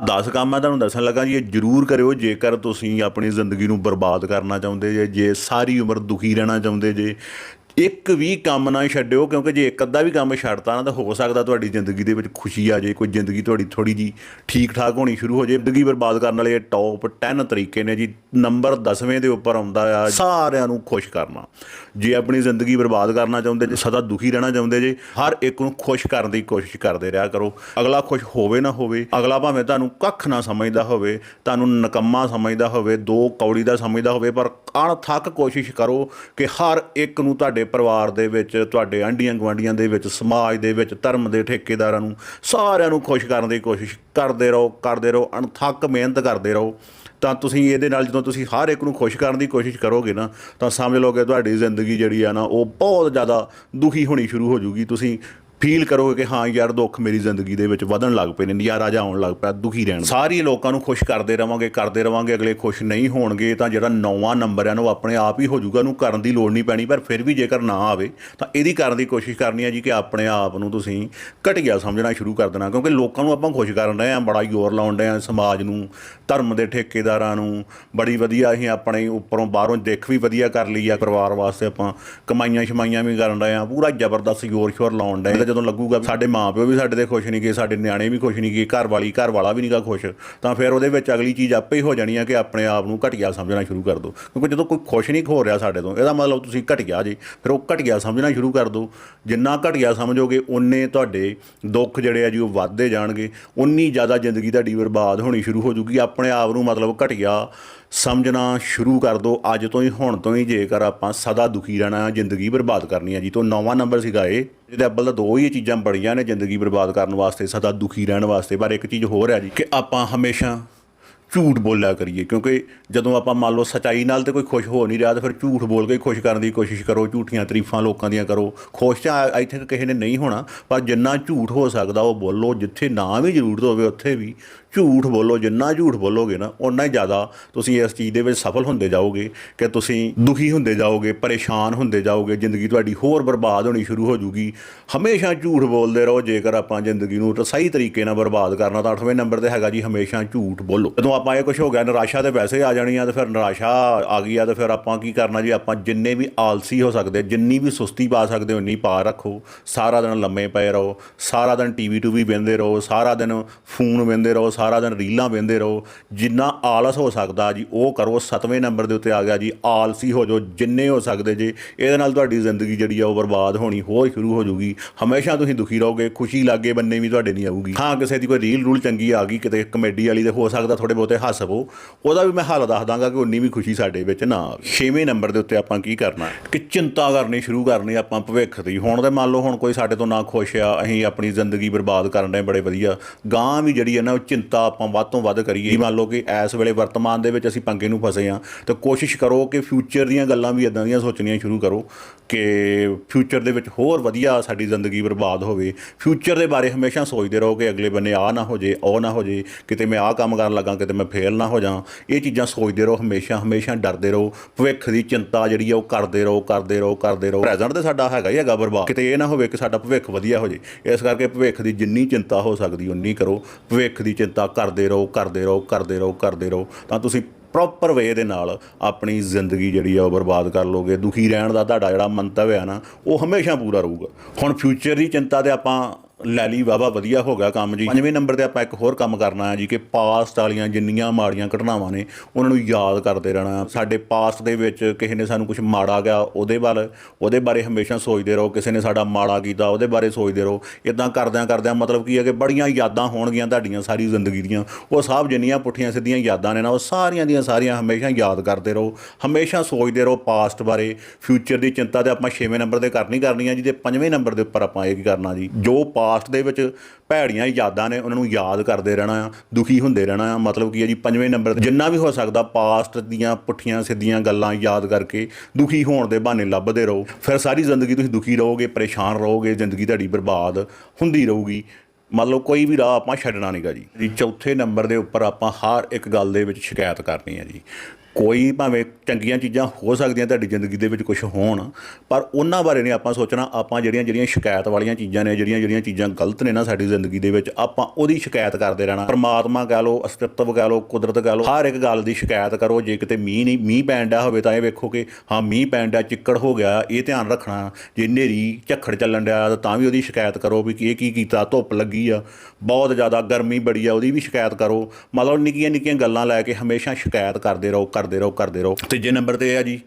10 ਕੰਮ ਮੈਂ ਤੁਹਾਨੂੰ ਦੱਸਣ ਲੱਗਾ ਜੀ, ਇਹ ਜ਼ਰੂਰ ਕਰਿਓ, ਜੇਕਰ ਤੁਸੀਂ ਆਪਣੀ ਜ਼ਿੰਦਗੀ ਨੂੰ ਬਰਬਾਦ ਕਰਨਾ ਚਾਹੁੰਦੇ ਜੇ ਜੇ ਸਾਰੀ ਉਮਰ ਦੁਖੀ ਰਹਿਣਾ ਚਾਹੁੰਦੇ ਜੇ ਇੱਕ ਵੀ ਕੰਮ ਨਾ ਛੱਡਿਓ, ਕਿਉਂਕਿ ਜੇ ਇੱਕ ਅੱਧਾ ਵੀ ਕੰਮ ਛੱਡਤਾ ਨਾ ਤਾਂ ਹੋ ਸਕਦਾ ਤੁਹਾਡੀ ਜ਼ਿੰਦਗੀ ਦੇ ਵਿੱਚ ਖੁਸ਼ੀ ਆ ਜੇ ਕੋਈ ਜ਼ਿੰਦਗੀ ਤੁਹਾਡੀ ਥੋੜੀ ਜੀ ਠੀਕ ਠਾਕ ਹੋਣੀ ਸ਼ੁਰੂ ਹੋ ਜੇ ਜ਼ਿੰਦਗੀ ਬਰਬਾਦ ਕਰਨ ਵਾਲੇ ਟੌਪ 10 ਤਰੀਕੇ ਨੇ ਜੀ। ਨੰਬਰ 10ਵੇਂ ਦੇ ਉੱਪਰ ਆਉਂਦਾ ਆ ਸਾਰਿਆਂ ਨੂੰ ਖੁਸ਼ ਕਰਨਾ। ਜੇ ਆਪਣੀ ਜ਼ਿੰਦਗੀ ਬਰਬਾਦ ਕਰਨਾ ਚਾਹੁੰਦੇ ਜੇ, ਸਦਾ ਦੁਖੀ ਰਹਿਣਾ ਚਾਹੁੰਦੇ ਜੇ, ਹਰ ਇੱਕ ਨੂੰ ਖੁਸ਼ ਕਰਨ ਦੀ ਕੋਸ਼ਿਸ਼ ਕਰਦੇ ਰਿਹਾ ਕਰੋ। ਅਗਲਾ ਖੁਸ਼ ਹੋਵੇ ਨਾ ਹੋਵੇ, ਅਗਲਾ ਭਾਵੇਂ ਤੁਹਾਨੂੰ ਕੱਖ ਨਾ ਸਮਝਦਾ ਹੋਵੇ, ਤੁਹਾਨੂੰ ਨਕੰਮਾ ਸਮਝਦਾ ਹੋਵੇ, ਦੋ ਕੌੜੀ ਦਾ ਸਮਝਦਾ ਹੋਵੇ, ਪਰ ਅਣਥੱਕ ਕੋਸ਼ਿਸ਼ ਕਰੋ ਕਿ ਹਰ ਇੱਕ ਨੂੰ ਤੁਹਾਡੇ ਪਰਿਵਾਰ ਦੇ ਵਿੱਚ, ਤੁਹਾਡੇ ਆਂਢੀਆਂ ਗੁਆਂਢੀਆਂ ਦੇ ਵਿੱਚ, ਸਮਾਜ ਦੇ ਵਿੱਚ, ਧਰਮ ਦੇ ਠੇਕੇਦਾਰਾਂ ਨੂੰ, ਸਾਰਿਆਂ ਨੂੰ ਖੁਸ਼ ਕਰਨ ਦੀ ਕੋਸ਼ਿਸ਼ ਕਰਦੇ ਰਹੋ ਕਰਦੇ ਰਹੋ, ਅਣਥੱਕ ਮਿਹਨਤ ਕਰਦੇ ਰਹੋ। ਤਾਂ ਤੁਸੀਂ ਇਹਦੇ ਨਾਲ ਜਦੋਂ ਤੁਸੀਂ ਹਰ ਇੱਕ ਨੂੰ ਖੁਸ਼ ਕਰਨ ਦੀ ਕੋਸ਼ਿਸ਼ ਕਰੋਗੇ ਨਾ, ਤਾਂ ਸਮਝ ਲਓ ਕਿ ਤੁਹਾਡੀ ਜ਼ਿੰਦਗੀ ਜਿਹੜੀ ਆ ਨਾ, ਉਹ ਬਹੁਤ ਜ਼ਿਆਦਾ ਦੁਖੀ ਹੋਣੀ ਸ਼ੁਰੂ ਹੋ ਜੂਗੀ। ਤੁਸੀਂ ਫੀਲ ਕਰੋਗੇ ਕਿ ਹਾਂ ਯਾਰ ਦੁੱਖ ਮੇਰੀ ਜ਼ਿੰਦਗੀ ਦੇ ਵਿੱਚ ਵਧਣ ਲੱਗ ਪਏ ਨੇ, ਨਜ਼ਾਰਾ ਜਿਹਾ ਆਉਣ ਲੱਗ ਪਿਆ, ਦੁਖੀ ਰਹਿਣ ਸਾਰੀ ਲੋਕਾਂ ਨੂੰ ਖੁਸ਼ ਕਰਦੇ ਰਵਾਂਗੇ ਕਰਦੇ ਰਵਾਂਗੇ, ਅਗਲੇ ਖੁਸ਼ ਨਹੀਂ ਹੋਣਗੇ ਤਾਂ ਜਿਹੜਾ ਨੌਵਾਂ ਨੰਬਰ ਹੈ ਉਹ ਆਪਣੇ ਆਪ ਹੀ ਹੋ ਜਾਊਗਾ, ਉਹਨੂੰ ਕਰਨ ਦੀ ਲੋੜ ਨਹੀਂ ਪੈਣੀ, ਪਰ ਫਿਰ ਵੀ ਜੇਕਰ ਨਾ ਆਵੇ ਤਾਂ ਇਹਦੀ ਕਰਨ ਦੀ ਕੋਸ਼ਿਸ਼ ਕਰਨੀ ਹੈ ਜੀ ਕਿ ਆਪਣੇ ਆਪ ਨੂੰ ਤੁਸੀਂ ਘਟੀਆ ਸਮਝਣਾ ਸ਼ੁਰੂ ਕਰ ਦੇਣਾ, ਕਿਉਂਕਿ ਲੋਕਾਂ ਨੂੰ ਆਪਾਂ ਖੁਸ਼ ਕਰਨ ਰਹੇ ਆ ਬੜਾ ਜ਼ੋਰ ਲਾਉਣ ਰਹੇ ਆ ਸਮਾਜ ਨੂੰ, ਧਰਮ ਦੇ ਠੇਕੇਦਾਰਾਂ ਨੂੰ, ਬੜੀ ਵਧੀਆ ਅਸੀਂ ਆਪਣੇ ਉੱਪਰੋਂ ਬਾਹਰੋਂ ਦੇਖ ਵੀ ਵਧੀਆ ਕਰ ਲਈ ਆ, ਪਰਿਵਾਰ ਵਾਸਤੇ ਆਪਾਂ ਕਮਾਈਆਂ ਸ਼ਮਾਈਆਂ ਵੀ ਕਰਨ ਰਹੇ ਆ ਪੂਰਾ ਜ਼ਬਰਦਸਤ ਜ਼ੋਰ ਸ਼ੋਰ ਲਾਉਣ ਰਹੇ ਜਦੋਂ ਲੱਗੂਗਾ ਵੀ ਸਾਡੇ ਮਾਪਿਓ ਵੀ ਸਾਡੇ ਤੇ ਖੁਸ਼ ਨਹੀਂ ਗਏ, ਸਾਡੇ ਨਿਆਣੇ ਵੀ ਖੁਸ਼ ਨਹੀਂ ਗਏ, ਘਰ ਵਾਲੀ, ਘਰ ਵਾਲਾ ਵੀ ਨਹੀਂਗਾ ਖੁਸ਼, ਤਾਂ ਫਿਰ ਉਹਦੇ ਵਿੱਚ ਅਗਲੀ ਚੀਜ਼ ਆਪੇ ਹੀ ਹੋ ਜਾਣੀ ਆ ਕਿ ਆਪਣੇ ਆਪ ਨੂੰ ਘਟੀਆ ਸਮਝਣਾ ਸ਼ੁਰੂ ਕਰ ਦਿਓ ਕਿਉਂਕਿ ਜਦੋਂ ਕੋਈ ਖੁਸ਼ ਨਹੀਂ ਹੋ ਰਿਹਾ ਸਾਡੇ ਤੋਂ, ਇਹਦਾ ਮਤਲਬ ਤੁਸੀਂ ਘਟੀਆ ਜੀ, ਫਿਰ ਉਹ ਘਟੀਆ ਸਮਝਣਾ ਸ਼ੁਰੂ ਕਰ ਦਿਓ ਜਿੰਨਾ ਘਟੀਆ ਸਮਝੋਗੇ ਉਨੇ ਤੁਹਾਡੇ ਦੁੱਖ ਜਿਹੜੇ ਆ ਜੀ, ਉਹ ਵੱਧਦੇ ਜਾਣਗੇ। ਉਨੀ ਜ਼ਿਆਦਾ ਜ਼ਿੰਦਗੀ ਤੁਹਾਡੀ ਬਰਬਾਦ ਹੋਣੀ ਸ਼ੁਰੂ ਹੋ ਜੂਗੀ। ਆਪਣੇ ਆਪ ਨੂੰ ਮਤਲਬ ਘਟੀਆ ਸਮਝਣਾ ਸ਼ੁਰੂ ਕਰ ਦਿਓ ਅੱਜ ਤੋਂ ਹੀ, ਹੁਣ ਤੋਂ ਹੀ ਜੇਕਰ ਆਪਾਂ ਸਦਾ ਦੁਖੀ ਰਹਿਣਾ, ਜ਼ਿੰਦਗੀ ਬਰਬਾਦ ਕਰਨੀ ਹੈ। ਜੀ ਤੋਂ ਨੌਵਾਂ ਨੰਬਰ ਸੀਗਾ ਇਹ, ਜਿਹਦੇ ਅੱਬਲ ਤਾਂ ਦੋ ਹੀ ਚੀਜ਼ਾਂ ਬੜੀਆਂ ਨੇ ਜ਼ਿੰਦਗੀ ਬਰਬਾਦ ਕਰਨ ਵਾਸਤੇ, ਸਦਾ ਦੁਖੀ ਰਹਿਣ ਵਾਸਤੇ। ਪਰ ਇੱਕ ਚੀਜ਼ ਹੋਰ ਹੈ ਜੀ, ਕਿ ਆਪਾਂ ਹਮੇਸ਼ਾ ਝੂਠ ਬੋਲਿਆ ਕਰੀਏ, ਕਿਉਂਕਿ ਜਦੋਂ ਆਪਾਂ ਮੰਨ ਲਓ ਸਚਾਈ ਨਾਲ ਤੇ ਕੋਈ ਖੁਸ਼ ਹੋ ਨਹੀਂ ਰਿਹਾ, ਤਾਂ ਫਿਰ ਝੂਠ ਬੋਲ ਕੇ ਖੁਸ਼ ਕਰਨ ਦੀ ਕੋਸ਼ਿਸ਼ ਕਰੋ, ਝੂਠੀਆਂ ਤਾਰੀਫਾਂ ਲੋਕਾਂ ਦੀਆਂ ਕਰੋ। ਖੁਸ਼ ਤਾਂ ਆਈ ਥਿੰਕ ਕਿਸੇ ਨੇ ਨਹੀਂ ਹੋਣਾ, ਪਰ ਜਿੰਨਾ ਝੂਠ ਹੋ ਸਕਦਾ ਉਹ ਬੋਲੋ, ਜਿੱਥੇ ਨਾ ਵੀ ਜ਼ਰੂਰਤ ਹੋਵੇ, ਉੱਥੇ ਵੀ ਝੂਠ ਬੋਲੋ, ਜਿੰਨਾ ਝੂਠ ਬੋਲੋਗੇ ਨਾ ਉਨਾ ਹੀ ਜ਼ਿਆਦਾ ਤੁਸੀਂ ਇਸ ਚੀਜ਼ ਦੇ ਵਿੱਚ ਸਫਲ ਹੁੰਦੇ ਜਾਓਗੇ, ਕਿ ਤੁਸੀਂ ਦੁਖੀ ਹੁੰਦੇ ਜਾਓਗੇ, ਪਰੇਸ਼ਾਨ ਹੁੰਦੇ ਜਾਓਗੇ, ਜ਼ਿੰਦਗੀ ਤੁਹਾਡੀ ਹੋਰ ਬਰਬਾਦ ਹੋਣੀ ਸ਼ੁਰੂ ਹੋ ਜੂਗੀ। ਹਮੇਸ਼ਾ ਝੂਠ ਬੋਲਦੇ ਰਹੋ, ਜੇਕਰ ਆਪਾਂ ਜ਼ਿੰਦਗੀ ਨੂੰ ਤਾਂ, ਸਹੀ ਤਰੀਕੇ ਨਾਲ ਬਰਬਾਦ ਕਰਨਾ, ਤਾਂ 8ਵੇਂ ਨੰਬਰ ਤੇ ਹੈਗਾ ਜੀ, ਹਮੇਸ਼ਾ ਝੂਠ ਬੋਲੋ। ਜਦੋਂ ਆਪਾਂ ਇਹ ਕੁਝ ਹੋ ਗਿਆ, ਨਿਰਾਸ਼ਾ ਤੇ ਵੈਸੇ ਆ ਜਾਣੀ ਆ, ਤੇ ਫਿਰ ਨਿਰਾਸ਼ਾ ਆ ਗਈ ਆ, ਤੇ ਫਿਰ ਆਪਾਂ ਕੀ ਕਰਨਾ ਜੀ, ਆਪਾਂ ਜਿੰਨੇ ਵੀ ਆਲਸੀ ਹੋ ਸਕਦੇ, ਜਿੰਨੀ ਵੀ ਸੁਸਤੀ ਪਾ ਸਕਦੇ ਹੋ, ਉਨੀ ਪਾ ਰੱਖੋ। ਸਾਰਾ ਦਿਨ ਲੰਮੇ ਪਏ ਰਹੋ, ਸਾਰਾ ਦਿਨ ਟੀਵੀ ਟੂਵੀ ਵੇਂਦੇ ਰਹੋ, ਸਾਰਾ ਦਿਨ ਫੋਨ ਵੇਂਦੇ ਰਹੋ ਸਾਰਾ ਦਿਨ ਰੀਲਾਂ ਵੇਂਦੇ ਰਹੋ, ਜਿੰਨਾ ਆਲਸ ਹੋ ਸਕਦਾ ਜੀ, ਉਹ ਕਰੋ। 7ਵੇਂ ਨੰਬਰ ਦੇ ਉੱਤੇ ਆ ਗਿਆ ਜੀ, ਆਲਸੀ ਹੋ ਜਾਓ, ਜਿੰਨੇ ਹੋ ਸਕਦੇ ਜੇ। ਇਹਦੇ ਨਾਲ ਤੁਹਾਡੀ ਜ਼ਿੰਦਗੀ ਜਿਹੜੀ ਆ, ਉਹ ਬਰਬਾਦ ਹੋਣੀ ਹੋਰ ਸ਼ੁਰੂ ਹੋ ਜਾਊਗੀ। ਹਮੇਸ਼ਾ ਤੁਸੀਂ ਦੁਖੀ ਰਹੋਗੇ, ਖੁਸ਼ੀ ਲਾਗੇ ਬੰਨੇ ਵੀ ਤੁਹਾਡੇ ਨਹੀਂ ਆਊਗੀ। ਹਾਂ, ਕਿਸੇ ਦੀ ਕੋਈ ਰੀਲ ਰੂਲ ਚੰਗੀ ਆ ਗਈ, ਕਿਤੇ ਕਮੇਡੀ ਵਾਲੀ ਤੇ ਹੋ ਸਕਦਾ ਥੋੜੇ ਬਹੁਤੇ ਹੱਸ ਪਓ ਉਹਦਾ ਵੀ ਮੈਂ ਹੱਲ ਦੱਸ ਦਾਂਗਾ ਕਿ ਉਨੀ ਵੀ ਖੁਸ਼ੀ ਸਾਡੇ ਵਿੱਚ ਨਾ ਛੇਵੇਂ ਨੰਬਰ ਦੇ ਉੱਤੇ ਆਪਾਂ ਕੀ ਕਰਨਾ? ਕਿ ਚਿੰਤਾ ਕਰਨੀ ਸ਼ੁਰੂ ਕਰਨੀ ਆਪਾਂ ਭਵਿੱਖ ਦੀ। ਹੁਣ ਤੇ ਮੰਨ ਲਓ, ਹੁਣ ਕੋਈ ਸਾਡੇ ਤੋਂ ਨਾ ਖੁਸ਼ ਆ, ਅਸੀਂ ਆਪਣੀ ਜ਼ਿੰਦਗੀ ਬਰਬਾਦ ਕਰਨ ਦੇ ਬੜੇ ਵਧੀਆ। ਗਾਂ ਵੀ ਜਿਹੜੀ ਹੈ ਨਾ, ਉਹ ਚਿੰਤਾ ਤਾਂ ਆਪਾਂ ਵੱਧ ਤੋਂ ਵੱਧ ਕਰੀਏ। ਮੰਨ ਲਓ ਕਿ ਇਸ ਵੇਲੇ ਵਰਤਮਾਨ ਦੇ ਵਿੱਚ ਅਸੀਂ ਪੰਗੇ ਨੂੰ ਫਸੇ ਆ ਤਾਂ ਕੋਸ਼ਿਸ਼ ਕਰੋ ਕਿ ਫਿਊਚਰ ਦੀਆਂ ਗੱਲਾਂ ਵੀ ਇਦਾਂ ਦੀਆਂ ਸੋਚਣੀਆਂ ਸ਼ੁਰੂ ਕਰੋ ਕਿ ਫਿਊਚਰ ਦੇ ਵਿੱਚ ਹੋਰ ਵਧੀਆ ਸਾਡੀ ਜ਼ਿੰਦਗੀ ਬਰਬਾਦ ਹੋਵੇ। ਫਿਊਚਰ ਦੇ ਬਾਰੇ ਹਮੇਸ਼ਾ ਸੋਚਦੇ ਰਹੋ ਕਿ ਅਗਲੇ ਬੰਨੇ ਆ ਨਾ ਹੋ ਜੇ, ਉਹ ਨਾ ਹੋ ਜੇ, ਕਿਤੇ ਮੈਂ ਆਹ ਕੰਮ ਕਰਨ ਲੱਗਾ, ਕਿਤੇ ਮੈਂ ਫੇਲ ਨਾ ਹੋ ਜਾ। ਇਹ ਚੀਜ਼ਾਂ ਸੋਚਦੇ ਰਹੋ, ਹਮੇਸ਼ਾ ਹਮੇਸ਼ਾ ਡਰਦੇ ਰਹੋ। ਭਵਿੱਖ ਦੀ ਚਿੰਤਾ ਜਿਹੜੀ ਆ ਉਹ ਕਰਦੇ ਰਹੋ ਕਰਦੇ ਰਹੋ ਕਰਦੇ ਰਹੋ। ਪ੍ਰੈਜ਼ੈਂਟ ਤੇ ਸਾਡਾ ਹੈਗਾ ਹੀ ਹੈਗਾ ਬਰਬਾਦ। ਕਿਤੇ ਇਹ ਨਾ ਹੋਵੇ ਕਿ ਸਾਡਾ ਭਵਿੱਖ ਵਧੀਆ ਹੋ ਜੇ। ਇਸ ਕਰਕੇ ਭਵਿੱਖ ਦੀ ਜਿੰਨੀ ਚਿੰਤਾ ਹੋ ਸਕਦੀ, ਉਨੀ ਕਰੋ। ਭਵਿੱਖ ਦੀ ਚਿੰਤਾ ਕਰਦੇ ਰਹੋ ਕਰਦੇ ਰਹੋ ਕਰਦੇ ਰਹੋ ਕਰਦੇ ਰਹੋ। ਤਾਂ ਤੁਸੀਂ ਪ੍ਰੋਪਰ ਵੇ ਦੇ ਨਾਲ ਆਪਣੀ ਜ਼ਿੰਦਗੀ ਜਿਹੜੀ ਆ ਉਹ ਬਰਬਾਦ ਕਰ ਲੋਗੇ। ਦੁਖੀ ਰਹਿਣ ਦਾ ਤੁਹਾਡਾ ਜਿਹੜਾ ਮੰਤਵ ਹੈ ਨਾ, ਉਹ ਹਮੇਸ਼ਾ ਪੂਰਾ ਰਹੂਗਾ। ਹੁਣ ਫਿਊਚਰ ਦੀ ਚਿੰਤਾ ਤੇ ਆਪਾਂ ਲੈ ਲਈ ਵਾਵਾ ਵਧੀਆ ਹੋ ਗਿਆ ਕੰਮ ਜੀ। ਪੰਜਵੇਂ ਨੰਬਰ ਤੇ ਆਪਾਂ ਇੱਕ ਹੋਰ ਕੰਮ ਕਰਨਾ ਹੈ ਜੀ ਕਿ ਪਾਸਟ ਵਾਲੀਆਂ ਜਿੰਨੀਆਂ ਮਾੜੀਆਂ ਘਟਨਾਵਾਂ ਨੇ, ਉਹਨਾਂ ਨੂੰ ਯਾਦ ਕਰਦੇ ਰਹਿਣਾ ਸਾਡੇ ਪਾਸਟ ਦੇ ਵਿੱਚ ਕਿਸੇ ਨੇ ਸਾਨੂੰ ਕੁਝ ਮਾੜਾ ਗਿਆ ਉਹਦੇ ਵੱਲ, ਉਹਦੇ ਬਾਰੇ ਹਮੇਸ਼ਾ ਸੋਚਦੇ ਰਹੋ। ਕਿਸੇ ਨੇ ਸਾਡਾ ਮਾੜਾ ਕੀਤਾ, ਉਹਦੇ ਬਾਰੇ ਸੋਚਦੇ ਰਹੋ। ਇਦਾਂ ਕਰਦਿਆਂ ਕਰਦਿਆਂ ਮਤਲਬ ਕੀ ਹੈ ਕਿ ਬੜੀਆਂ ਯਾਦਾਂ ਹੋਣਗੀਆਂ ਤੁਹਾਡੀਆਂ ਸਾਰੀ ਜ਼ਿੰਦਗੀ ਦੀਆਂ। ਉਹ ਸਭ ਜਿੰਨੀਆਂ ਪੁੱਠੀਆਂ ਸਿੱਧੀਆਂ ਯਾਦਾਂ ਨੇ ਨਾ, ਉਹ ਸਾਰੀਆਂ ਦੀਆਂ ਸਾਰੀਆਂ ਹਮੇਸ਼ਾ ਯਾਦ ਕਰਦੇ ਰਹੋ। ਹਮੇਸ਼ਾ ਸੋਚਦੇ ਰਹੋ ਪਾਸਟ ਬਾਰੇ। ਫਿਊਚਰ ਦੀ ਚਿੰਤਾ ਤੇ ਆਪਾਂ 6ਵੇਂ ਨੰਬਰ ਤੇ ਕਰਨੀ ਕਰਨੀ ਹੈ ਜੀ ਤੇ 5ਵੇਂ ਨੰਬਰ ਦੇ ਉੱਪਰ ਆਪਾਂ ਇਹ ਕੀ ਕਰਨਾ ਜੀ? ਜੋ ਪਾਸਟ ਪਾਸਟ ਦੇ ਵਿੱਚ ਭੈੜੀਆਂ ਯਾਦਾਂ ਨੇ ਉਹਨਾਂ ਨੂੰ ਯਾਦ ਕਰਦੇ ਰਹਿਣਾ ਆ, ਦੁਖੀ ਹੁੰਦੇ ਰਹਿਣਾ ਆ। ਮਤਲਬ ਕੀ ਹੈ ਜੀ, ਪੰਜਵੇਂ ਨੰਬਰ ਜਿੰਨਾ ਵੀ ਹੋ ਸਕਦਾ ਪਾਸਟ ਦੀਆਂ ਪੁੱਠੀਆਂ ਸਿੱਧੀਆਂ ਗੱਲਾਂ ਯਾਦ ਕਰਕੇ ਦੁਖੀ ਹੋਣ ਦੇ ਬਹਾਨੇ ਲੱਭਦੇ ਰਹੋ। ਫਿਰ ਸਾਰੀ ਜ਼ਿੰਦਗੀ ਤੁਸੀਂ ਦੁਖੀ ਰਹੋਗੇ, ਪਰੇਸ਼ਾਨ ਰਹੋਗੇ, ਜ਼ਿੰਦਗੀ ਤੁਹਾਡੀ ਬਰਬਾਦ ਹੁੰਦੀ ਰਹੂਗੀ। ਮਤਲਬ ਕੋਈ ਵੀ ਰਾਹ ਆਪਾਂ ਛੱਡਣਾ ਨਹੀਂਗਾ ਜੀ। ਜੀ ਚੌਥੇ ਨੰਬਰ ਦੇ ਉੱਪਰ ਆਪਾਂ ਹਰ ਇੱਕ ਗੱਲ ਦੇ ਵਿੱਚ ਸ਼ਿਕਾਇਤ ਕਰਨੀ ਹੈ ਜੀ। ਕੋਈ ਭਾਵੇਂ ਚੰਗੀਆਂ ਚੀਜ਼ਾਂ ਹੋ ਸਕਦੀਆਂ ਤੁਹਾਡੀ ਜ਼ਿੰਦਗੀ ਦੇ ਵਿੱਚ ਕੁਝ ਹੋਣ, ਪਰ ਉਹਨਾਂ ਬਾਰੇ ਨਹੀਂ ਆਪਾਂ ਸੋਚਣਾ। ਆਪਾਂ ਜਿਹੜੀਆਂ ਜਿਹੜੀਆਂ ਸ਼ਿਕਾਇਤ ਵਾਲੀਆਂ ਚੀਜ਼ਾਂ ਨੇ, ਜਿਹੜੀਆਂ ਜਿਹੜੀਆਂ ਚੀਜ਼ਾਂ ਗਲਤ ਨੇ ਨਾ ਸਾਡੀ ਜ਼ਿੰਦਗੀ ਦੇ ਵਿੱਚ, ਆਪਾਂ ਉਹਦੀ ਸ਼ਿਕਾਇਤ ਕਰਦੇ ਰਹਿਣਾ। ਪਰਮਾਤਮਾ ਕਹ ਲਓ, ਅਸਤਿਤਵ ਕਹ ਲਓ, ਕੁਦਰਤ ਕਹ ਲਓ, ਹਰ ਇੱਕ ਗੱਲ ਦੀ ਸ਼ਿਕਾਇਤ ਕਰੋ। ਜੇ ਕਿਤੇ ਮੀਂਹ ਨਹੀਂ ਮੀਂਹ ਪੈਣ ਡਿਆ ਹੋਵੇ ਤਾਂ ਇਹ ਵੇਖੋ ਕਿ ਹਾਂ, ਮੀਂਹ ਪੈਣ ਡਿਆ, ਚਿੱਕੜ ਹੋ ਗਿਆ, ਇਹ ਧਿਆਨ ਰੱਖਣਾ। ਜੇ ਹਨੇਰੀ, ਝੱਖੜ ਚੱਲਣ ਡਿਆ, ਤਾਂ ਵੀ ਉਹਦੀ ਸ਼ਿਕਾਇਤ ਕਰੋ ਵੀ ਇਹ ਕੀ ਕੀਤਾ, ਧੁੱਪ ਲੱਗੀ ਆ, ਬਹੁਤ ਜ਼ਿਆਦਾ ਗਰਮੀ ਬੜੀ ਆ, ਉਹਦੀ ਵੀ ਸ਼ਿਕਾਇਤ ਕਰੋ। ਮਤਲਬ ਨਿੱਕੀਆਂ ਨਿੱਕੀਆਂ ਗੱਲਾਂ ਲੈ ਕੇ ਹਮੇਸ਼ਾ ਸ਼ਿਕਾਇਤ ਕਰਦੇ ਰਹੋ। ਕਰਦੇ ਰਹੋ ਕਰਦੇ ਰਹੋ। ਤੀਜੇ ਨੰਬਰ ਤੇ ਇਹ ਆ ਜੀ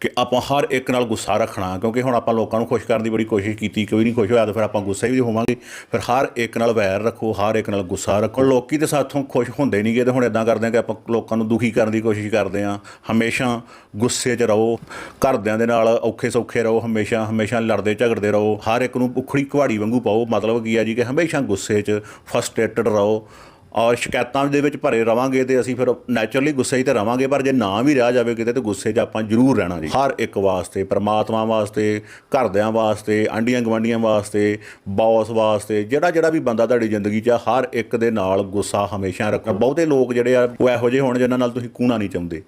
ਕਿ ਆਪਾਂ ਹਰ ਇੱਕ ਨਾਲ ਗੁੱਸਾ ਰੱਖਣਾ, ਕਿਉਂਕਿ ਹੁਣ ਆਪਾਂ ਲੋਕਾਂ ਨੂੰ ਖੁਸ਼ ਕਰਨ ਦੀ ਬੜੀ ਕੋਸ਼ਿਸ਼ ਕੀਤੀ, ਕੋਈ ਨਹੀਂ ਖੁਸ਼ ਹੋਇਆ ਤਾਂ ਫਿਰ ਆਪਾਂ ਗੁੱਸੇ ਵੀ ਹੋਵਾਂਗੇ। ਫਿਰ ਹਰ ਇੱਕ ਨਾਲ ਵੈਰ ਰੱਖੋ, ਹਰ ਇੱਕ ਨਾਲ ਗੁੱਸਾ ਰੱਖੋ। ਲੋਕੀ ਤੇ ਸਾਥੋਂ ਖੁਸ਼ ਹੁੰਦੇ ਨਹੀਂਗੇ ਤੇ ਹੁਣ ਇਦਾਂ ਕਰਦੇ ਆ ਕਿ ਆਪਾਂ ਲੋਕਾਂ ਨੂੰ ਦੁਖੀ ਕਰਨ ਦੀ ਕੋਸ਼ਿਸ਼ ਕਰਦੇ ਆ। ਹਮੇਸ਼ਾ ਗੁੱਸੇ 'ਚ ਰਹੋ, ਘਰਦਿਆਂ ਦੇ ਨਾਲ ਔਖੇ ਸੌਖੇ ਰਹੋ, ਹਮੇਸ਼ਾ ਹਮੇਸ਼ਾ ਲੜਦੇ ਝਗੜਦੇ ਰਹੋ। ਹਰ ਇੱਕ ਨੂੰ ਉਖੜੀ ਕੁਹਾੜੀ ਵਾਂਗੂ ਪਾਓ। ਮਤਲਬ ਕੀ ਆ ਜੀ ਕਿ ਹਮੇਸ਼ਾ ਗੁੱਸੇ 'ਚ ਫਰਸਟ੍ਰੇਟਡ ਰਹੋ। ਔਰ ਸ਼ਿਕਾਇਤਾਂ ਦੇ ਵਿੱਚ ਭਰੇ ਰਵਾਂਗੇ ਤੇ ਅਸੀਂ ਫਿਰ ਨੈਚੁਰਲੀ ਗੁੱਸੇ 'ਚ ਤੇ ਰਵਾਂਗੇ, ਪਰ ਜੇ ਨਾ ਵੀ ਰਹਿ ਜਾਵੇ ਕਿਤੇ ਤੇ ਗੁੱਸੇ 'ਚ ਆਪਾਂ ਜ਼ਰੂਰ ਰਹਿਣਾ ਜੀ। ਹਰ ਇੱਕ ਵਾਸਤੇ, ਪਰਮਾਤਮਾ ਵਾਸਤੇ, ਘਰਦਿਆਂ ਵਾਸਤੇ ਆਂਡੀਆਂ ਗਵਾਂਡੀਆਂ ਵਾਸਤੇ, ਬੌਸ ਵਾਸਤੇ, ਜਿਹੜਾ ਜਿਹੜਾ ਵੀ ਬੰਦਾ ਤੁਹਾਡੀ ਜ਼ਿੰਦਗੀ 'ਚ ਆ, ਹਰ ਇੱਕ ਦੇ ਨਾਲ ਗੁੱਸਾ ਹਮੇਸ਼ਾ ਰੱਖਣਾ ਬਹੁਤੇ ਲੋਕ ਜਿਹੜੇ ਆ, ਉਹ ਇਹੋ ਜਿਹੇ ਹੋਣ ਜਿਨ੍ਹਾਂ ਨਾਲ ਤੁਸੀਂ ਕੂਣਾ ਨਹੀਂ ਚਾਹੁੰਦੇ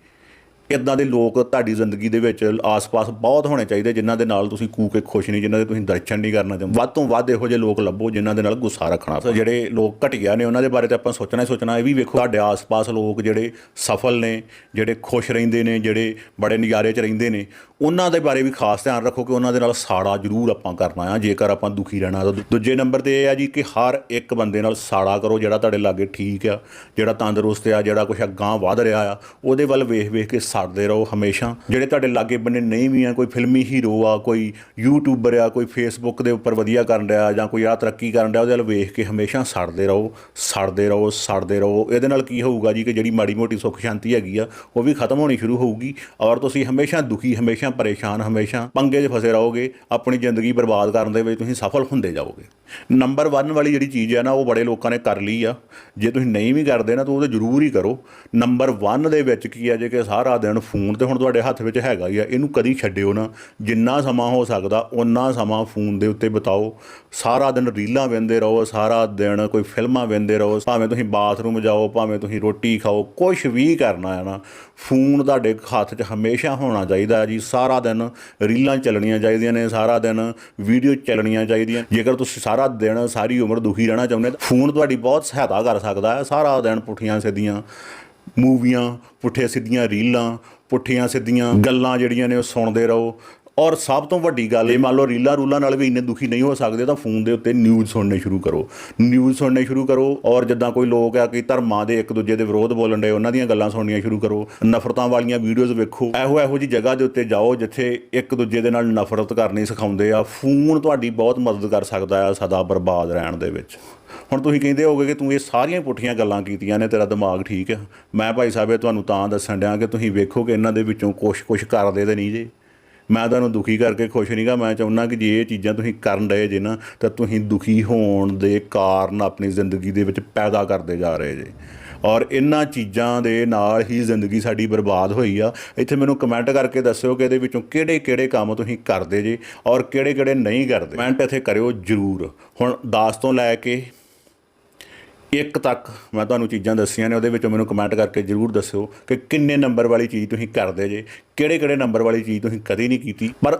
ਇਦਾਂ ਦੇ ਲੋਕ ਤੁਹਾਡੀ ਜ਼ਿੰਦਗੀ ਦੇ ਵਿੱਚ ਆਸ-ਪਾਸ ਬਹੁਤ ਹੋਣੇ ਚਾਹੀਦੇ, ਜਿਨ੍ਹਾਂ ਦੇ ਨਾਲ ਤੁਸੀਂ ਕੂ ਕੇ ਖੁਸ਼ ਨਹੀਂ, ਜਿਨ੍ਹਾਂ ਦੇ ਤੁਸੀਂ ਦਰਸ਼ਨ ਨਹੀਂ ਕਰਨਾ ਚਾਹੁੰਦੇ ਵੱਧ ਤੋਂ ਵੱਧ ਇਹੋ ਜਿਹੇ ਲੋਕ ਲੱਭੋ, ਜਿਨ੍ਹਾਂ ਦੇ ਨਾਲ ਗੁੱਸਾ ਰੱਖਣਾ। ਸੋ ਜਿਹੜੇ ਲੋਕ ਘਟੀਆ ਨੇ, ਉਹਨਾਂ ਦੇ ਬਾਰੇ ਤਾਂ ਆਪਾਂ ਸੋਚਣਾ ਹੀ ਸੋਚਣਾ, ਇਹ ਵੀ ਵੇਖੋ, ਤੁਹਾਡੇ ਆਸ-ਪਾਸ ਲੋਕ ਜਿਹੜੇ ਸਫਲ ਨੇ, ਜਿਹੜੇ ਖੁਸ਼ ਰਹਿੰਦੇ ਨੇ, ਜਿਹੜੇ ਬੜੇ ਨਜ਼ਾਰੇ 'ਚ ਰਹਿੰਦੇ ਨੇ, ਉਹਨਾਂ ਦੇ ਬਾਰੇ ਵੀ ਖਾਸ ਧਿਆਨ ਰੱਖੋ ਕਿ ਉਹਨਾਂ ਦੇ ਨਾਲ ਸਾੜਾ ਜ਼ਰੂਰ ਆਪਾਂ ਕਰਨਾ ਆ। ਜੇਕਰ ਆਪਾਂ ਦੁਖੀ ਰਹਿਣਾ, ਤਾਂ ਦੂਜੇ ਨੰਬਰ ਤੇ ਇਹ ਆ ਜੀ ਕਿ ਹਰ ਇੱਕ ਬੰਦੇ ਨਾਲ ਸਾੜਾ ਕਰੋ, ਜਿਹੜਾ ਤੁਹਾਡੇ ਲਾਗੇ ਠੀਕ ਆ, ਜਿਹੜਾ ਤੰਦਰੁਸਤ ਆ, ਜਿਹੜਾ ਕੁਛ ਅਗਾਂਹ ਵਧ ਰਿਹਾ ਆ, ਉਹਦੇ ਵੱਲ ਵੇਖ ਵੇਖ ਕੇ ਸੜਦੇ ਰਹੋ ਹਮੇਸ਼ਾ। ਜਿਹੜੇ ਤੁਹਾਡੇ ਲਾਗੇ ਬੰਨੇ ਨਹੀਂ ਵੀ ਆ, ਕੋਈ ਫਿਲਮੀ ਹੀਰੋ ਆ, ਕੋਈ ਯੂਟਿਊਬਰ ਆ, ਕੋਈ ਫੇਸਬੁੱਕ ਦੇ ਉੱਪਰ ਵਧੀਆ ਕਰਨ ਰਿਹਾ ਜਾਂ ਕੋਈ ਆ ਤਰੱਕੀ ਕਰਨ ਰਿਹਾ, ਉਹਦੇ ਵੱਲ ਵੇਖ ਕੇ ਹਮੇਸ਼ਾ ਸੜਦੇ ਰਹੋ ਸੜਦੇ ਰਹੋ ਸੜਦੇ ਰਹੋ। ਇਹਦੇ ਨਾਲ ਕੀ ਹੋਊਗਾ ਜੀ ਕਿ ਜਿਹੜੀ ਮਾੜੀ ਮੋਟੀ ਸੁੱਖ ਸ਼ਾਂਤੀ ਹੈਗੀ ਆ, ਉਹ ਵੀ ਖਤਮ ਹੋਣੀ ਸ਼ੁਰੂ ਹੋਊਗੀ। ਔਰ ਤੁਸੀਂ ਹਮੇਸ਼ਾ ਦੁਖੀ, ਹਮੇਸ਼ਾ ਪਰੇਸ਼ਾਨ, ਹਮੇਸ਼ਾ ਪੰਗੇ 'ਚ ਫਸੇ ਰਹੋਗੇ, ਆਪਣੀ ਜ਼ਿੰਦਗੀ ਬਰਬਾਦ ਕਰਨ ਦੇ ਵਿੱਚ ਤੁਸੀਂ ਸਫਲ ਹੁੰਦੇ ਜਾਓਗੇ। ਨੰਬਰ 1 ਵਾਲੀ ਜਿਹੜੀ ਚੀਜ਼ ਹੈ ਨਾ, ਉਹ ਬੜੇ ਲੋਕਾਂ ਨੇ ਕਰ ਲਈ ਆ। ਜੇ ਤੁਸੀਂ ਨਹੀਂ ਵੀ ਕਰਦੇ ਨਾ, ਤਾਂ ਉਹ ਤਾਂ ਜ਼ਰੂਰ ਹੀ ਕਰੋ। ਨੰਬਰ 1 ਦੇ ਵਿੱਚ ਕੀ ਆ, ਜੇ ਕਿ ਸਾਰਾ ਦਿਨ ਫੋਨ ਤੇ ਹੁਣ ਤੁਹਾਡੇ ਹੱਥ ਵਿੱਚ ਹੈਗਾ ਹੀ ਆ, ਇਹਨੂੰ ਕਦੀ ਛੱਡਿਓ ਨਾ। ਜਿੰਨਾ ਸਮਾਂ ਹੋ ਸਕਦਾ ਉਨਾ ਸਮਾਂ ਫੋਨ ਦੇ ਉੱਤੇ ਬਿਤਾਓ। ਸਾਰਾ ਦਿਨ ਰੀਲਾਂ ਵੇਂਦੇ ਰਹੋ, ਸਾਰਾ ਦਿਨ ਕੋਈ ਫਿਲਮਾਂ ਵੇਂਦੇ ਰਹੋ। ਭਾਵੇਂ ਤੁਸੀਂ ਬਾਥਰੂਮ ਜਾਓ, ਭਾਵੇਂ ਤੁਸੀਂ ਰੋਟੀ ਖਾਓ ਕੁਝ ਵੀ ਕਰਨਾ ਹੈ ਨਾ, ਫੋਨ ਤੁਹਾਡੇ ਹੱਥ 'ਚ ਹਮੇਸ਼ਾ ਹੋਣਾ ਚਾਹੀਦਾ ਜੀ। ਸਾਰਾ ਦਿਨ ਰੀਲਾਂ ਚੱਲਣੀਆਂ ਚਾਹੀਦੀਆਂ ਨੇ, ਸਾਰਾ ਦਿਨ ਵੀਡੀਓ ਚੱਲਣੀਆਂ ਚਾਹੀਦੀਆਂ। ਜੇਕਰ ਤੁਸੀਂ ਸਾਰਾ ਦਿਨ ਸਾਰੀ ਉਮਰ ਦੁਖੀ ਰਹਿਣਾ ਚਾਹੁੰਦੇ ਤਾਂ ਫੋਨ ਤੁਹਾਡੀ ਬਹੁਤ ਸਹਾਇਤਾ ਕਰ ਸਕਦਾ ਹੈ, ਸਾਰਾ ਦਿਨ ਪੁੱਠੀਆਂ ਸਿੱਧੀਆਂ। ਮੂਵੀਆਂ ਪੁੱਠੇ ਸਿੱਧੀਆਂ ਰੀਲਾਂ ਪੁੱਠੀਆਂ ਸਿੱਧੀਆਂ ਗੱਲਾਂ ਜਿਹੜੀਆਂ ਨੇ ਉਹ ਸੁਣਦੇ ਰਹੋ। ਔਰ ਸਭ ਤੋਂ ਵੱਡੀ ਗੱਲ ਇਹ ਮੰਨ ਲਓ ਰੀਲਾਂ ਰੂਲਾਂ ਨਾਲ ਵੀ ਇੰਨੇ ਦੁਖੀ ਨਹੀਂ ਹੋ ਸਕਦੇ, ਤਾਂ ਫੋਨ ਦੇ ਉੱਤੇ ਨਿਊਜ਼ ਸੁਣਨੇ ਸ਼ੁਰੂ ਕਰੋ। ਨਿਊਜ਼ ਸੁਣਨੇ ਸ਼ੁਰੂ ਕਰੋ ਔਰ ਜਿੱਦਾਂ ਕੋਈ ਲੋਕ ਆ ਕਿ ਧਰਮਾਂ ਦੇ ਇੱਕ ਦੂਜੇ ਦੇ ਵਿਰੋਧ ਬੋਲਣ ਦੇ ਉਹਨਾਂ ਦੀਆਂ ਗੱਲਾਂ ਸੁਣਨੀਆਂ ਸ਼ੁਰੂ ਕਰੋ। ਨਫ਼ਰਤਾਂ ਵਾਲੀਆਂ ਵੀਡੀਓਜ਼ ਵੇਖੋ। ਇਹੋ ਇਹੋ ਜੀ ਜਗ੍ਹਾ ਦੇ ਉੱਤੇ ਜਾਓ ਜਿੱਥੇ ਇੱਕ ਦੂਜੇ ਦੇ ਨਾਲ ਨਫ਼ਰਤ ਕਰਨੀ ਸਿਖਾਉਂਦੇ ਆ। ਫੋਨ ਤੁਹਾਡੀ ਬਹੁਤ ਮਦਦ ਕਰ ਸਕਦਾ ਆ ਸਦਾ ਬਰਬਾਦ ਰਹਿਣ ਦੇ ਵਿੱਚ। ਹੁਣ ਤੁਸੀਂ ਕਹਿੰਦੇ ਹੋਗੇ ਕਿ ਤੂੰ ਇਹ ਸਾਰੀਆਂ ਪੁੱਠੀਆਂ ਗੱਲਾਂ ਕੀਤੀਆਂ ਨੇ, ਤੇਰਾ ਦਿਮਾਗ ਠੀਕ ਹੈ ਮੈਂ ਭਾਈ ਸਾਹਿਬ ਇਹ ਤੁਹਾਨੂੰ ਤਾਂ ਦੱਸਣ ਡਿਆ ਕਿ ਤੁਸੀਂ ਵੇਖੋ ਕਿ ਇਹਨਾਂ ਦੇ ਵਿੱਚੋਂ ਕੁਛ ਕੁਛ ਕਰਦੇ ਤੇ ਨਹੀਂ ਜੇ। ਮੈਂ ਤੁਹਾਨੂੰ ਦੁਖੀ ਕਰਕੇ ਖੁਸ਼ ਨਹੀਂਗਾ ਮੈਂ ਚਾਹੁੰਦਾ ਕਿ ਜੇ ਇਹ ਚੀਜ਼ਾਂ ਤੁਸੀਂ ਕਰਨ ਰਹੇ ਜੇ ਨਾ, ਤਾਂ ਤੁਸੀਂ ਦੁਖੀ ਹੋਣ ਦੇ ਕਾਰਨ ਆਪਣੀ ਜ਼ਿੰਦਗੀ ਦੇ ਵਿੱਚ ਪੈਦਾ ਕਰਦੇ ਜਾ ਰਹੇ ਜੇ। ਔਰ ਇਹਨਾਂ ਚੀਜ਼ਾਂ ਦੇ ਨਾਲ ਹੀ ਜ਼ਿੰਦਗੀ ਸਾਡੀ ਬਰਬਾਦ ਹੋਈ ਆ। ਇੱਥੇ ਮੈਨੂੰ ਕਮੈਂਟ ਕਰਕੇ ਦੱਸਿਓ ਕਿ ਇਹਦੇ ਵਿੱਚੋਂ ਕਿਹੜੇ ਕਿਹੜੇ ਕੰਮ ਤੁਸੀਂ ਕਰਦੇ ਜੇ ਔਰ ਕਿਹੜੇ ਕਿਹੜੇ ਨਹੀਂ ਕਰਦੇ। ਕਮੈਂਟ ਇੱਥੇ ਕਰਿਓ ਜਰੂਰ। ਹੁਣ 10 ਤੋਂ ਲੈ ਕੇ ਇੱਕ ਤੱਕ ਮੈਂ ਤੁਹਾਨੂੰ ਚੀਜ਼ਾਂ ਦੱਸੀਆਂ ਨੇ, ਉਹਦੇ ਵਿੱਚੋਂ ਮੈਨੂੰ ਕਮੈਂਟ ਕਰਕੇ ਜਰੂਰ ਦੱਸਿਓ ਕਿ ਕਿੰਨੇ ਨੰਬਰ ਵਾਲੀ ਚੀਜ਼ ਤੁਸੀਂ ਕਰਦੇ ਜੇ ਕਿਹੜੇ ਕਿਹੜੇ ਨੰਬਰ ਵਾਲੀ ਚੀਜ਼ ਤੁਸੀਂ ਕਦੇ ਨਹੀਂ ਕੀਤੀ। ਪਰ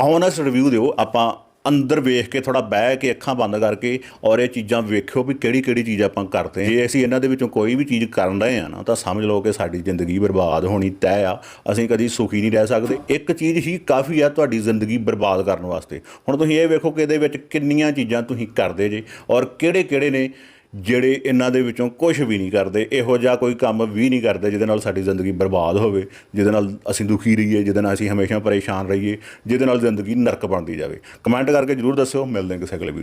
ਓਨੈਸਟ ਰਿਵਿਊ ਦਿਓ, ਆਪਾਂ ਅੰਦਰ ਵੇਖ ਕੇ ਥੋੜਾ ਬਹਿ ਕੇ ਅੱਖਾਂ ਬੰਦ ਕਰਕੇ ਔਰ ਇਹ ਚੀਜ਼ਾਂ ਵੇਖਿਓ ਵੀ ਕਿਹੜੀ ਕਿਹੜੀ ਚੀਜ਼ ਆਪਾਂ ਕਰਦੇ ਹਾਂ। ਜੇ ਅਸੀਂ ਇਹਨਾਂ ਦੇ ਵਿੱਚੋਂ ਕੋਈ ਵੀ ਚੀਜ਼ ਕਰਨ ਰਹੇ ਆ ਨਾ, ਤਾਂ ਸਮਝ ਲਓ ਕਿ ਸਾਡੀ ਜ਼ਿੰਦਗੀ ਬਰਬਾਦ ਹੋਣੀ ਤੈਅ ਆ। ਅਸੀਂ ਕਦੀ ਸੁਖੀ ਨਹੀਂ ਰਹਿ ਸਕਦੇ। ਇੱਕ ਚੀਜ਼ ਹੀ ਕਾਫੀ ਆ ਤੁਹਾਡੀ ਜ਼ਿੰਦਗੀ ਬਰਬਾਦ ਕਰਨ ਵਾਸਤੇ। ਹੁਣ ਤੁਸੀਂ ਇਹ ਵੇਖੋ ਕਿ ਇਹਦੇ ਵਿੱਚ ਕਿੰਨੀਆਂ ਚੀਜ਼ਾਂ ਤੁਸੀਂ ਕਰਦੇ ਜੇ ਔਰ ਕਿਹੜੇ ਕਿਹੜੇ ਨੇ ਜਿਹੜੇ ਇਹਨਾਂ ਦੇ ਵਿੱਚੋਂ ਕੁਝ ਵੀ ਨਹੀਂ ਕਰਦੇ, ਇਹੋ ਜਿਹਾ ਕੋਈ ਕੰਮ ਵੀ ਨਹੀਂ ਕਰਦੇ ਜਿਹਦੇ ਨਾਲ ਸਾਡੀ ਜ਼ਿੰਦਗੀ ਬਰਬਾਦ ਹੋਵੇ, ਜਿਹਦੇ ਨਾਲ ਅਸੀਂ ਦੁਖੀ ਰਹੀਏ, ਜਿਹਦੇ ਨਾਲ ਅਸੀਂ ਹਮੇਸ਼ਾ ਪਰੇਸ਼ਾਨ ਰਹੀਏ, ਜਿਹਦੇ ਨਾਲ ਜ਼ਿੰਦਗੀ ਨਰਕ ਬਣਦੀ ਜਾਵੇ। ਕਮੈਂਟ ਕਰਕੇ ਜਰੂਰ ਦੱਸਿਓ, ਮਿਲਦੇ ਹਾਂ ਕਿਸੇ ਅਗਲੇ ਵੀਡੀਓ